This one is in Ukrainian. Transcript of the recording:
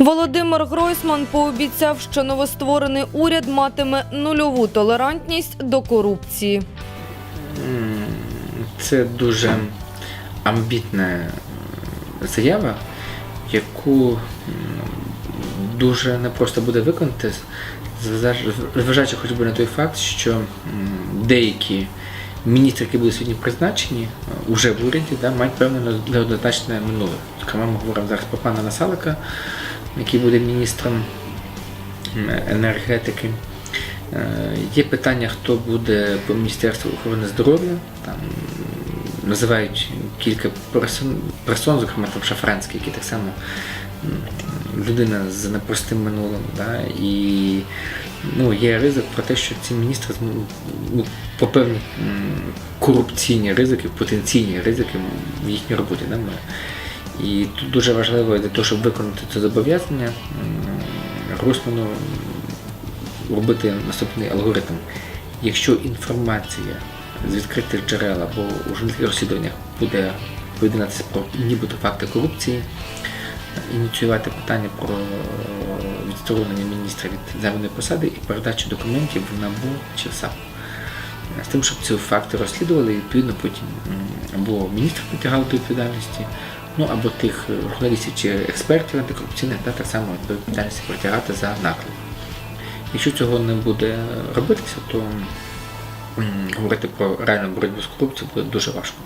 Володимир Гройсман пообіцяв, що новостворений уряд матиме нульову толерантність до корупції. Це дуже амбітна е, заява, яку дуже непросто буде виконати, зважаючи- хоч би на той факт, що деякі міністри, які були сьогодні призначені, е, уже в уряді, да, мають певне неоднозначне минуле. Ми говоримо зараз про пана Насалика, який буде міністром енергетики. Е, Є питання, хто буде по Міністерству охорони здоров'я. Там називають кілька персон, зокрема там Шафранський, який так само людина з непростим минулим. Да? І ну, є ризик про те, що ці міністри ну, по певні корупційні ризики, потенційні ризики в їхній роботі. Да? ми- І тут дуже важливо для того, щоб виконати це зобов'язання, Гросману робити наступний алгоритм. Якщо інформація з відкритих джерел або у журналістських розслідуваннях буде повідомлятися про нібито факти корупції, ініціювати питання про відсторонення міністра від займаної посади і передачу документів в НАБУ чи в САП. З тим, щоб ці факти розслідували, і відповідно потім або міністр притягав до відповідальності, ну або тих е, журналістів чи експертів антикорупційних, та так само відповідальність притягати за наклеп. Якщо цього не буде робитися, то говорити про реальну боротьбу з корупцією буде дуже важко.